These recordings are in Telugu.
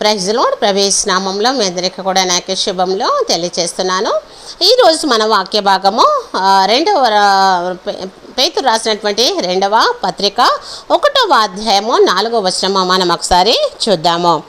ప్రైజ్లో ప్రవేశ నామంలో మీ అందరికీ కూడా నాకు శుభంలో తెలియజేస్తున్నాను. ఈరోజు మన వాక్య భాగము రెండవ రా- పేతురు రాసినటువంటి రెండవ పత్రిక ఒకటవ అధ్యాయము నాలుగవ వచనము మనం ఒకసారి చూద్దాము.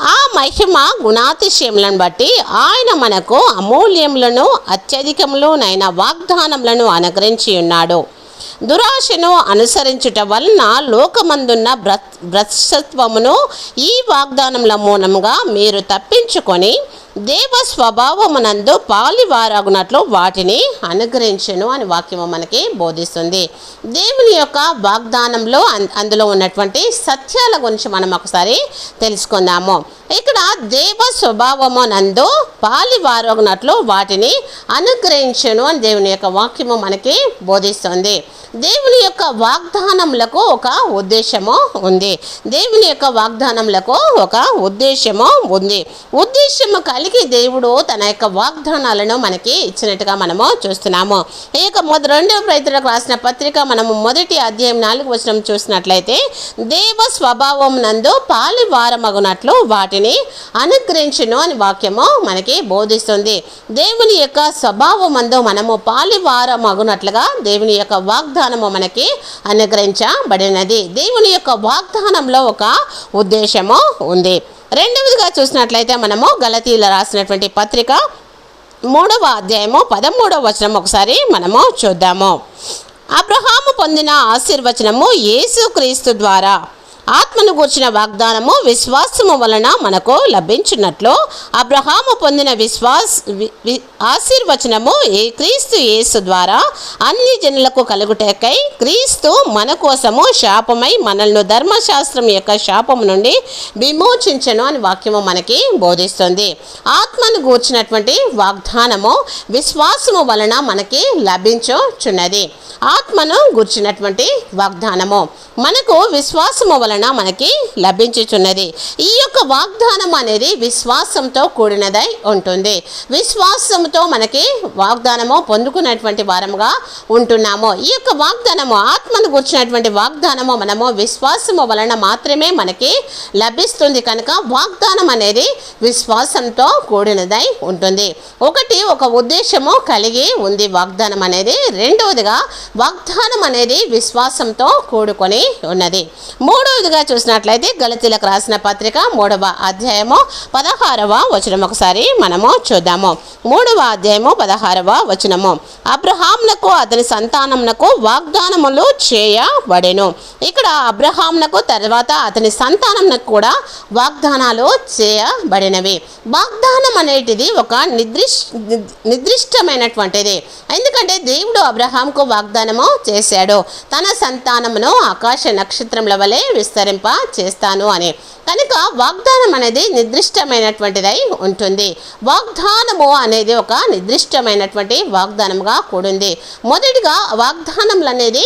ఆ మహిమ గుణాతిశయములను బట్టి ఆయన మనకు అమూల్యములను అత్యధికములునైన వాగ్దానములను అనుగ్రహించి ఉన్నాడు. దురాశను అనుసరించుట వలన లోకమందున్న భ్రత్ భ్రష్టత్వమును ఈ వాగ్దానముల మూలముగా మీరు తప్పించుకొని దేవ స్వభావమునందు పాలివారగునట్లు వాటిని అనుగ్రహించను అని వాక్యము మనకి బోధిస్తుంది. దేవుని యొక్క వాగ్దానంలో అన్- అందులో ఉన్నటువంటి సత్యాల గురించి మనం ఒకసారి తెలుసుకుందాము. ఇక్కడ దేవ స్వభావము నందు పాలివారగునట్లు వాటిని అనుగ్రహించను అని దేవుని యొక్క వాక్యము మనకి బోధిస్తుంది. దేవుని యొక్క వాగ్దానములకు ఒక ఉద్దేశము ఉంది. దేవుని యొక్క వాగ్దానములకు ఒక ఉద్దేశము ఉంది. ఉద్దేశము కలిగి దేవుడు తన యొక్క వాగ్దానాలను మనకి ఇచ్చినట్టుగా మనము చూస్తున్నాము. ఈ యొక్క మొద రెండవ రైతులకు రాసిన పత్రిక మనము మొదటి అధ్యాయం నాలుగు వచనం చూసినట్లయితే దేవ స్వభావం నందు పాలివారమగునట్లు వాటిని అనుగ్రహించును అని వాక్యము మనకి బోధిస్తుంది. దేవుని యొక్క స్వభావమందు మనము పాలివారమగునట్లుగా దేవుని యొక్క వాగ్దానము మనకి అనుగ్రహించబడినది. దేవుని యొక్క వాగ్దానంలో ఒక ఉద్దేశము ఉంది. రెండవదిగా చూసినట్లయితే మనము గలతీల రాసినటువంటి పత్రిక మూడవ అధ్యాయము పదమూడవ వచనం ఒకసారి మనము చూద్దాము. అబ్రహాము పొందిన ఆశీర్వచనము యేసుక్రీస్తు ద్వారా. ఆత్మను గూర్చిన వాగ్దానము విశ్వాసము వలన మనకు లభించినట్లు అబ్రహాము పొందిన విశ్వాస్ వి- ఆశీర్వచనము ఏ క్రీస్తు యేసు ద్వారా అన్ని జనులకు కలుగుటకై క్రీస్తు మన కోసము శాపమై మనల్ని ధర్మశాస్త్రం యొక్క శాపము నుండి విమోచించను అని వాక్యము మనకి బోధిస్తుంది. ఆత్మను గూర్చినటువంటి వాగ్దానము విశ్వాసము వలన మనకి లభించుచున్నది. ఆత్మను గూర్చినటువంటి వాగ్దానము. మనకు విశ్వాసము వలన మనకి లభించుచున్నది. ఈ యొక్క వాగ్దానం అనేది విశ్వాసంతో కూడినదై ఉంటుంది. విశ్వాసంతో మనకి వాగ్దానము పొందుకున్నటువంటి వారముగా ఉంటున్నాము. ఈ యొక్క వాగ్దానము ఆత్మను కూర్చున్నటువంటి వాగ్దానము మనము విశ్వాసము వలన మాత్రమే మనకి లభిస్తుంది కనుక వాగ్దానం అనేది విశ్వాసంతో కూడినదై ఉంటుంది. ఒకటి ఒక ఉద్దేశము కలిగి ఉంది వాగ్దానం అనేది. రెండవదిగా వాగ్దానం అనేది విశ్వాసంతో కూడుకొని ఉన్నది. మూడవది మూడవదిగా చూసినట్లయితే గలతీలకు రాసిన పత్రిక మూడవ అధ్యాయము పదహారవ వచనం. ఒకసారి మనము చూద్దాము. మూడవ అధ్యాయము పదహారవ వచనము. అబ్రహాంనకు అతని సంతానమునకు వాగ్దానములు చేయబడెను. ఇక్కడ అబ్రహాంనకు తర్వాత అతని సంతానమునకు కూడా వాగ్దానాలు చేయబడినవి. వాగ్దానం అనేటిది ఒక నిర్దిష్ నిర్దిష్టమైనటువంటిది. ఎందుకంటే దేవుడు అబ్రహాంకు వాగ్దానము చేశాడు. తన సంతానమును ఆకాశ నక్షత్రముల వలె విస్తరింప చేస్తాను అని. కనుక వాగ్దానం అనేది నిర్దిష్టమైనటువంటిదై ఉంటుంది. వాగ్దానము అనేది ఒక నిర్దిష్టమైనటువంటి వాగ్దానముగా కూడింది. మొదటిగా వాగ్దానములు అనేది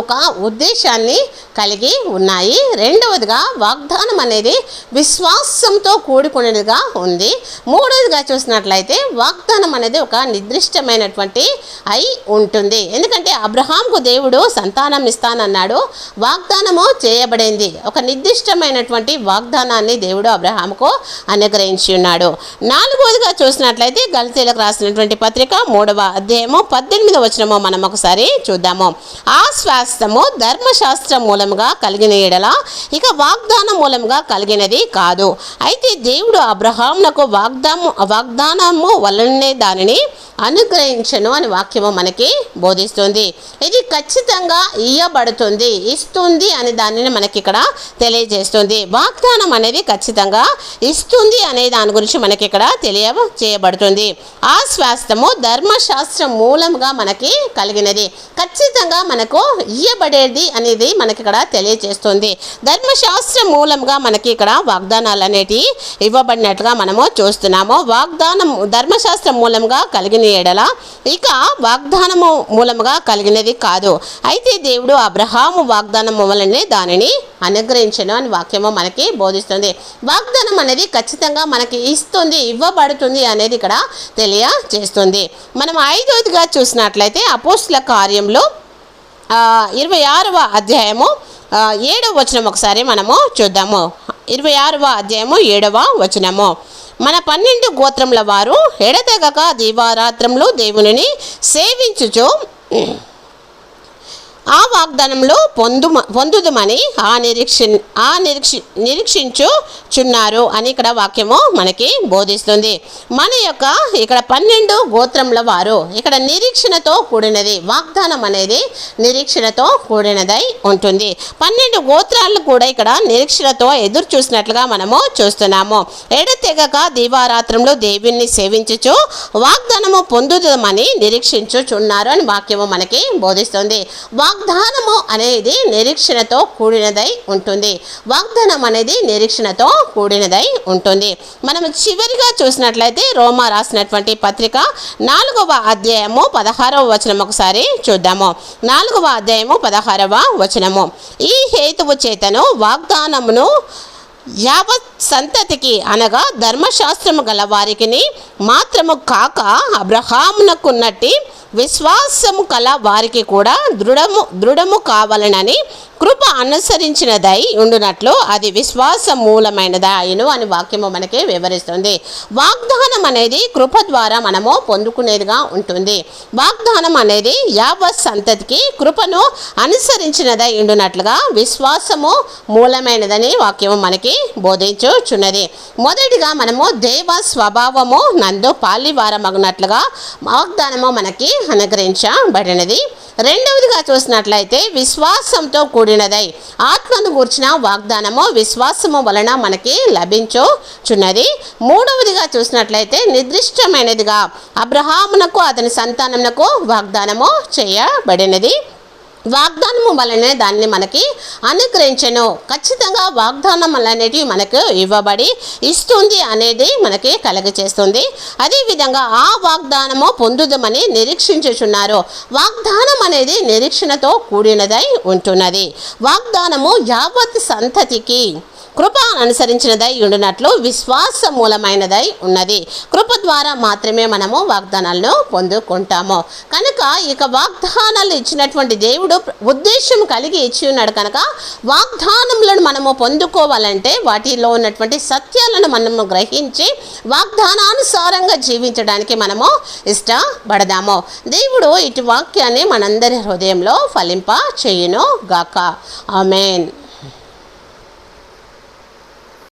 ఒక ఉద్దేశాన్ని కలిగి ఉన్నాయి. రెండవదిగా వాగ్దానం అనేది విశ్వాసంతో కూడుకున్నదిగా ఉంది. మూడవదిగా చూసినట్లయితే వాగ్దానం అనేది ఒక నిర్దిష్టమైనటువంటి అయి ఉంటుంది. ఎందుకంటే అబ్రహాంకు దేవుడు సంతానం ఇస్తానన్నాడు. వాగ్దానము చేయబడింది. ఒక నిర్దిష్టమైనటువంటి వాగ్దానాన్ని దేవుడు అబ్రహాంకు అనుగ్రహించి ఉన్నాడు. నాలుగవదిగా చూసినట్లయితే గలతీలకు రాసినటువంటి పత్రిక మూడవ అధ్యాయము పద్దెనిమిదవ వచనము మనం ఒకసారి చూద్దాము. ఆ శ్వాసము ధర్మశాస్త్రం మూలముగా కలిగిన ఎడల ఇక వాగ్దానం మూలముగా కలిగినది కాదు. అయితే దేవుడు అబ్రహాంనకు వాగ్దాము వాగ్దానము వలనే దానిని అనుగ్రహించను అని వాక్యము మనకి బోధిస్తుంది. ఇది ఖచ్చితంగా ఇయ్యబడుతుంది ఇస్తుంది అని దానిని మనకి ఇక్కడ తెలియజేస్తుంది. వాగ్దానం అనేది ఖచ్చితంగా ఇస్తుంది అనే దాని గురించి మనకి ఇక్కడ తెలియ చేయబడుతుంది. ఆ స్వాస్థము ధర్మశాస్త్రం మూలంగా మనకి కలిగినది. ఖచ్చితంగా మనకు ఇయ్యబడేది అనేది మనకి ఇక్కడ తెలియజేస్తుంది ధర్మశాస్త్రం మూలంగా మనకి ఇక్కడ వాగ్దానాలు అనేటివి ఇవ్వబడినట్లుగా మనము చూస్తున్నాము. వాగ్దానం ధర్మశాస్త్రం మూలంగా కలిగిన ఎడల ఇక వాగ్దానము మూలముగా కలిగినది కాదు. అయితే దేవుడు అబ్రహాము వాగ్దానం వలనే దానిని అనుగ్రహించను అని వాక్యము మనకి బోధిస్తుంది. వాగ్దానం అనేది ఖచ్చితంగా మనకి ఇస్తుంది ఇవ్వబడుతుంది అనేది ఇక్కడ తెలియజేస్తుంది మనం ఐదవదిగా చూసినట్లయితే అపోస్ల కార్యంలో ఇరవై ఆరవ అధ్యాయము ఏడవ వచనం ఒకసారి మనము చూద్దాము. ఇరవై ఆరవ అధ్యాయము ఏడవ వచనము. మన పన్నెండు గోత్రముల వారు ఎడతెగక దీవారాత్రములు దేవునిని సేవించుచు ఆ వాగ్దానంలో పొందు పొందుదమని ఆ నిరీక్ష ఆ నిరీక్ష నిరీక్షించుచున్నారు అని ఇక్కడ వాక్యము మనకి బోధిస్తుంది. మన యొక్క ఇక్కడ పన్నెండు గోత్రముల వారు ఇక్కడ నిరీక్షణతో కూడినది వాగ్దానం అనేది నిరీక్షణతో కూడినదై ఉంటుంది. పన్నెండు గోత్రాలు కూడా ఇక్కడ నిరీక్షణతో ఎదురు చూసినట్లుగా మనము చూస్తున్నాము. ఎడతెగక దీవారాత్రంలో దేవుణ్ణి సేవించుచు వాగ్దానము పొందుదమని నిరీక్షించుచున్నారు అని వాక్యము మనకి బోధిస్తుంది. వాగ్దానము అనేది నిరీక్షణతో కూడినదై ఉంటుంది. వాగ్దానం అనేది నిరీక్షణతో కూడినదై ఉంటుంది. మనం చివరిగా చూసినట్లయితే రోమా రాసినటువంటి పత్రిక నాలుగవ అధ్యాయము పదహారవ వచనం ఒకసారి చూద్దాము. నాలుగవ అధ్యాయము పదహారవ వచనము. ఈ హేతువు చేతను వాగ్దానమును యావత్ సంతతికి అనగా ధర్మశాస్త్రము గల వారికి మాత్రము కాక అబ్రహామునకున్నట్టి విశ్వాసము కల వారికి కూడా దృఢము దృఢము కావాలనని కృప అనుసరించినదై ఉండునట్లు అది విశ్వాస మూలమైనదాయను అని వాక్యము మనకి వివరిస్తుంది. వాగ్దానం అనేది కృప ద్వారా మనము పొందుకునేదిగా ఉంటుంది. వాగ్దానం అనేది యావ సంతతికి కృపను అనుసరించినదై ఉండునట్లుగా విశ్వాసము మూలమైనదని వాక్యము మనకి బోధించుచున్నది. మొదటిగా మనము దేవ స్వభావము నందు పాలివారమగినట్లుగా వాగ్దానము మనకి అనుగ్రహించబడినది రెండవదిగా చూసినట్లయితే విశ్వాసంతో కూడినదై ఆత్మను గూర్చిన వాగ్దానము విశ్వాసము వలన మనకి లభించుచున్నది. మూడవదిగా చూసినట్లయితే నిర్దిష్టమైనదిగా అబ్రహామునకు అతని సంతానమునకు వాగ్దానము చేయబడినది. వాగ్దానము వలనే దాన్ని మనకి అనుగ్రహించను. ఖచ్చితంగా వాగ్దానం అనేటివి మనకు ఇవ్వబడి ఇస్తుంది అనేది మనకి కలగచేస్తుంది అదేవిధంగా ఆ వాగ్దానము పొందుదమని నిరీక్షించుచున్నారు. వాగ్దానం అనేది నిరీక్షణతో కూడినదై ఉంటున్నది. వాగ్దానము యావత్ సంతతికి కృప అనుసరించినదై ఉండినట్లు విశ్వాస మూలమైనదై ఉన్నది. కృప ద్వారా మాత్రమే మనము వాగ్దానాలను పొందుకుంటాము. కనుక ఇక వాగ్దానాలు ఇచ్చినటువంటి దేవుడు ఉద్దేశం కలిగి ఇచ్చి ఉన్నాడు కనుక వాగ్దానములను మనము పొందుకోవాలంటే వాటిలో ఉన్నటువంటి సత్యాలను మనము గ్రహించి వాగ్దానానుసారంగా జీవించడానికి మనము ఇష్టపడదాము. దేవుడు ఇటు వాక్యాన్ని మనందరి హృదయంలో ఫలింప చేయును గాక ఆమెన్.